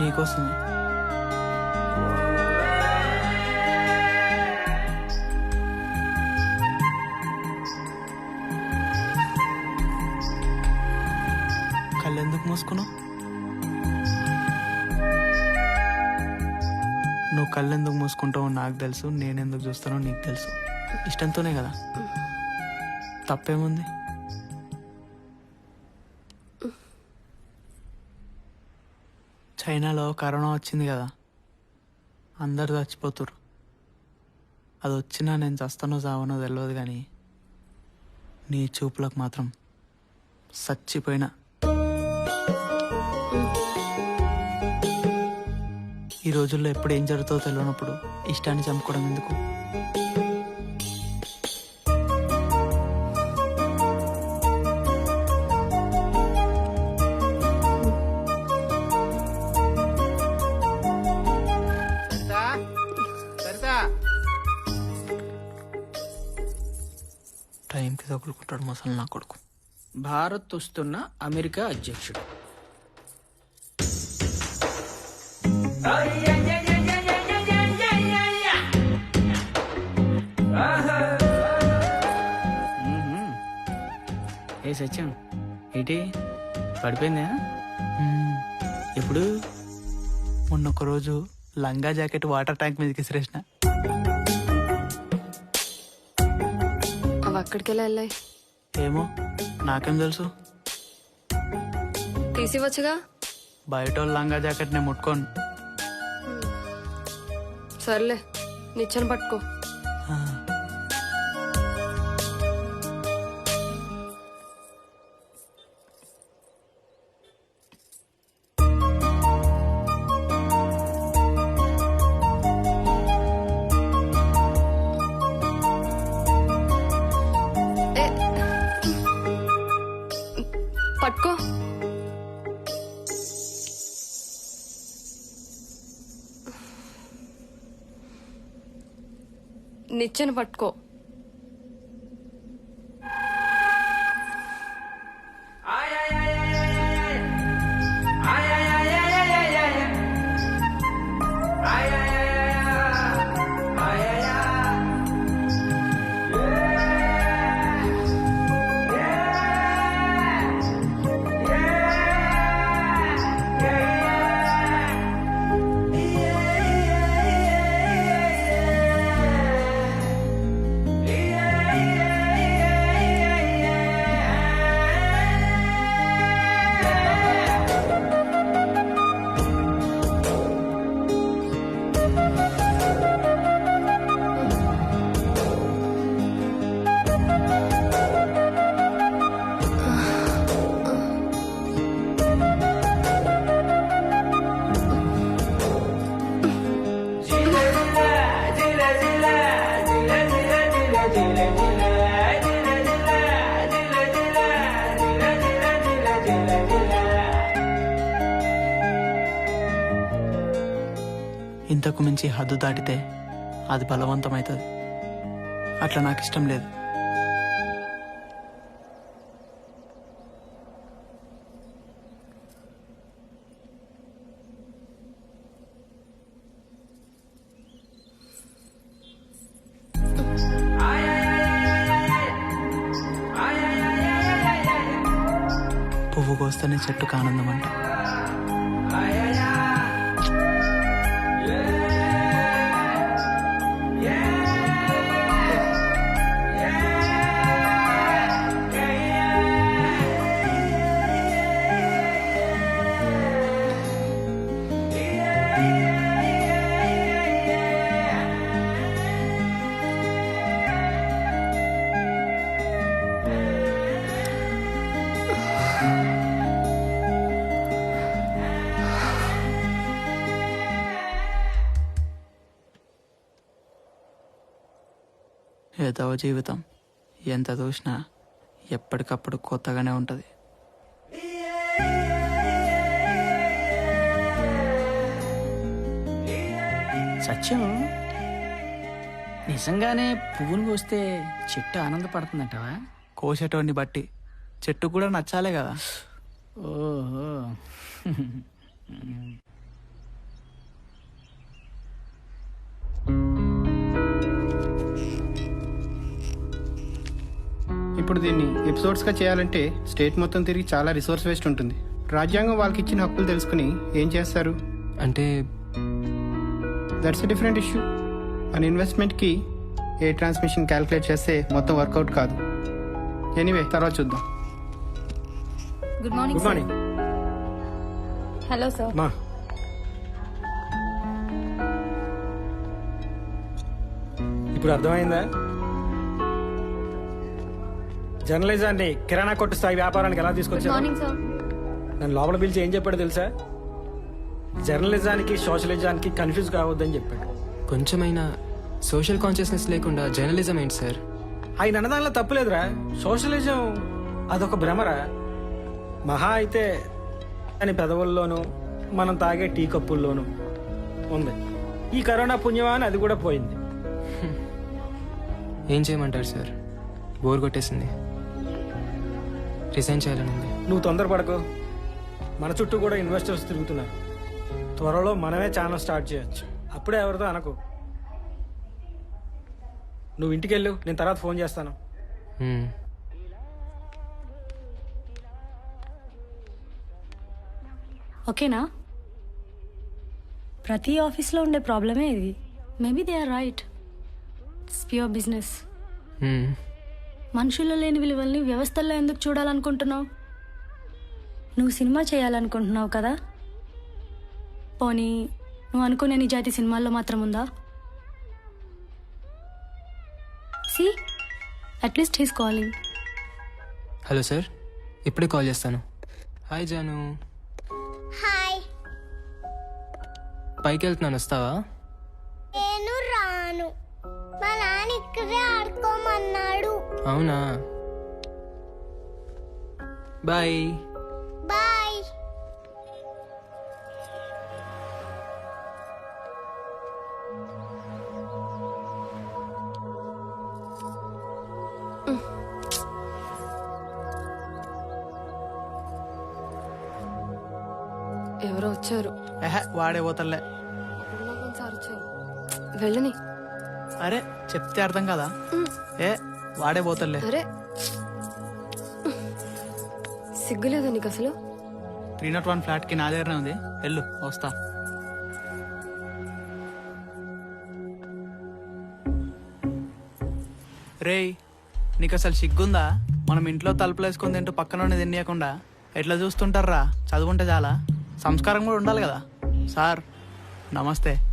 నీకోసమే. కళ్ళెందుకు మూసుకున్నావు? నువ్వు కళ్ళెందుకు మూసుకుంటావో నాకు తెలుసు నేనెందుకు చూస్తానో నీకు తెలుసు. ఇష్టంతోనే కదా? తప్పేముంది? చైనాలో కరోనా వచ్చింది కదా. అందరు చచ్చిపోతురు అది వచ్చినా నేను చస్తానో చావనో తెలియదు కానీ నీ చూపులకు మాత్రం చచ్చిపోయినా. ఈ రోజుల్లో ఎప్పుడు ఏం జరుగుతుందో తెలియనప్పుడు ఇష్టాన్ని చంపుకోవడం ఎందుకు? టైంకి తగులుకుంటాడు మసలు నా కొడుకు. భారత్ వస్తున్న అమెరికా అధ్యక్షుడు. ఏ సత్యం ఏంటి? పడిపోయిందా? మ్మ్. ఎప్పుడు? మొన్న ఒక రోజు లంగా జాకెట్ వాటర్ ట్యాంక్ మీదకి విసిరేసిన అక్కడికెలా వెళ్ళాయి ఏమో నాకేం తెలుసు. తీసివచ్చుగా బయట వాళ్ళ లంగా జాకెట్ నేను ముట్టుకోను. సర్లే నిచ్చెన పట్టుకో. నిచ్చెన పట్టుకో. ఇంతకు మించి హద్దు దాటితే అది బలవంతమవుతుంది అట్లా నాకు ఇష్టం లేదు. పువ్వు కోస్తేనే చెట్టుకు ఆనందం అంట. ఏదో జీవితం? ఎంత చూసినా ఎప్పటికప్పుడు కొత్తగానే ఉంటుంది. సత్యం నిజంగానే పువ్వును కోస్తే చెట్టు ఆనందపడుతుందంటావా? కోసేటోడిని బట్టి. చెట్టు కూడా నచ్చాలే కదా. ఓహో. ఇప్పుడు దీన్ని ఎపిసోడ్స్గా చేయాలంటే స్టేట్ మొత్తం తిరిగి చాలా రిసోర్స్ వేస్ట్ ఉంటుంది. రాజ్యాంగం వాళ్ళకి ఇచ్చిన హక్కులు తెలుసుకుని ఏం చేస్తారు? అంటే దట్స్ ఎ డిఫరెంట్ ఇష్యూ మన ఇన్వెస్ట్మెంట్కి ఏ ట్రాన్స్మిషన్ క్యాలిక్యులేట్ చేస్తే మొత్తం వర్కౌట్ కాదు. ఎనీవే తర్వాత చూద్దాం. Good morning good morning hello sir మా ఇప్పుడు అర్థమైందా? జర్నలిజాన్ని కిరాణా కొట్టు స్థాయి వ్యాపారానికి ఎలా తీసుకొచ్చారు? మార్నింగ్ సార్ నన్ను లోపల పిలిచి ఏం చెప్పాడు తెలుసా? జర్నలిజానికి సోషలిజానికి కన్ఫ్యూజ్ కావద్దని చెప్పాడు. కొంచెమైనా సోషల్ కాన్షియస్నెస్ లేకుండా జర్నలిజం ఏంటి సార్? ఆయన అన్నదానిలో తప్పులేదురా సోషలిజం అదొక భ్రమరా. మహా అయితే అని పెదవుల్లోనూ మనం తాగే టీ కప్పుల్లోనూ ఉంది. ఈ కరోనా పుణ్యమా అని అది కూడా పోయింది. ఏం చేయమంటారు సార్? బోర్ కొట్టేసింది. రిజైన్ చేయాలని ఉంది నువ్వు తొందరపడకు. మన చుట్టూ కూడా ఇన్వెస్టర్స్ తిరుగుతున్నారు. త్వరలో మనమే ఛానల్ స్టార్ట్ చేయొచ్చు. అప్పుడే ఎవరితో అనకు. నువ్వు ఇంటికి వెళ్ళు నేను తర్వాత ఫోన్ చేస్తాను. మ్మ్. ఓకేనా? ప్రతి ఆఫీస్లో ఉండే ప్రాబ్లమే ఇది. Maybe they are right it's pure business hmm. మనుషుల్లో లేని విలువల్ని వ్యవస్థల్లో ఎందుకు చూడాలనుకుంటున్నావు? నువ్వు సినిమా చేయాలనుకుంటున్నావు కదా? పోనీ నువ్వు అనుకునే నిజాయితీ సినిమాల్లో మాత్రం ఉందా? See at least he's calling hello sir ఇప్పుడే కాల్ చేస్తాను. హాయ్ జాను. హాయ్. పైకి వెళ్తున్నాను వస్తావా? నేను రాను. మా నాన్న ఇక్కడే ఆడుకోమన్నాడు. అవునా? బాయ్. బాయ్. ఎవరో వచ్చారు. ఏహే వాడే పోతలే వెళ్ళని. అరే చెప్తే అర్థం కదా? ఏ వాడే పోతలే. అరే. సిగ్గులేదా నీకు అసలు? త్రీ నాట్ వన్ ఫ్లాట్కి నా దగ్గరనే ఉంది. వెళ్ళు వస్తా. రేయ్ నీకు అసలు సిగ్గుందా? మనం ఇంట్లో తలుపులు వేసుకొని తింటూ పక్కన తినేయకుండా ఎట్లా చూస్తుంటారా? చదువుకుంటే చాలా. సంస్కారం కూడా ఉండాలి కదా. సార్ నమస్తే.